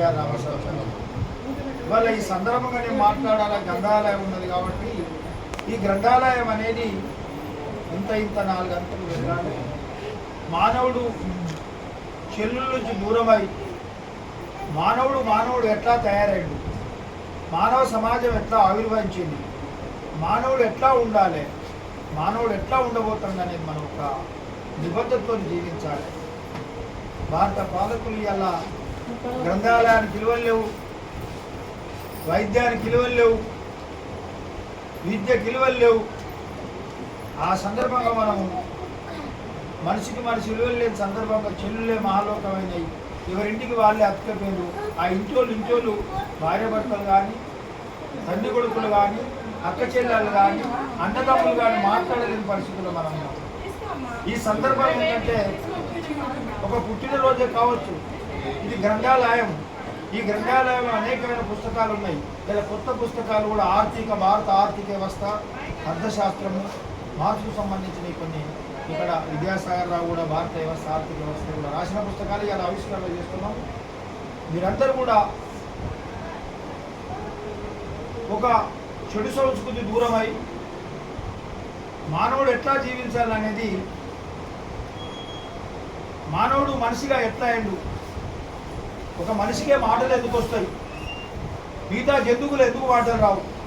ఎన్టీఆర్ గారు ఇవాళ ఈ సందర్భంగా నేను మాట్లాడాల? గ్రంథాలయం ఉన్నది కాబట్టి ఈ గ్రంథాలయం అనేది ఇంత ఇంత నాలుగు అంతలు వెళ్ళాలి. మానవుడు చెల్లుల నుంచి దూరమై మానవుడు మానవుడు ఎట్లా తయారయ్యాడు మానవ సమాజం ఎట్లా ఆవిర్భవించింది? మానవుడు ఎట్లా ఉండాలి? మానవుడు ఎట్లా ఉండబోతుంది అనేది మనం ఒక నిబద్ధతతో జీవించాలి. భారత పాలకులు ఇలా గ్రంథాలయానికి విలువలు లేవు. వైద్యానికి విలువలు లేవు. విద్యకి విలువలు లేవు. ఆ సందర్భంగా మనము మనిషికి మనిషి విలువలు లేని సందర్భంగా చెల్లులే మహాలోకమైనవి. ఎవరింటికి వాళ్ళే అతికపోయారు ఆ ఇంటోళ్ళు ఇంటోళ్ళు భార్య భర్తలు కానీ తండ్రి కొడుకులు కానీ అక్క చెల్లెళ్ళు కానీ అన్నదమ్ములు కానీ మాట్లాడలేని పరిస్థితుల్లో మనం ఈ సందర్భం ఏంటంటే ఒక పుట్టినరోజే కావచ్చు. ఇది గ్రంథాలయం ఈ గ్రంథాలయంలో అనేకమైన పుస్తకాలు ఉన్నాయి. ఇలా కొత్త పుస్తకాలు కూడా ఆర్థిక భారత ఆర్థిక వ్యవస్థ అర్థశాస్త్రము మార్పుకు సంబంధించిన కొన్ని. ఇక్కడ విద్యాసాగర్ రావు కూడా భారత వ్యవస్థ ఆర్థిక వ్యవస్థ కూడా రాసిన పుస్తకాలు ఇలా ఆవిష్కరణ చేస్తున్నాం. మీరందరూ కూడా ఒక చెడు సంస్కృతి దూరమై మానవుడు ఎట్లా జీవించాలనేది మానవుడు మనిషిగా ఎట్లా అయ్యిండు ఒక మనిషికే మాటలు ఎందుకు వస్తాయి? మిగతా జంతువులు ఎందుకు మాటలు రావు?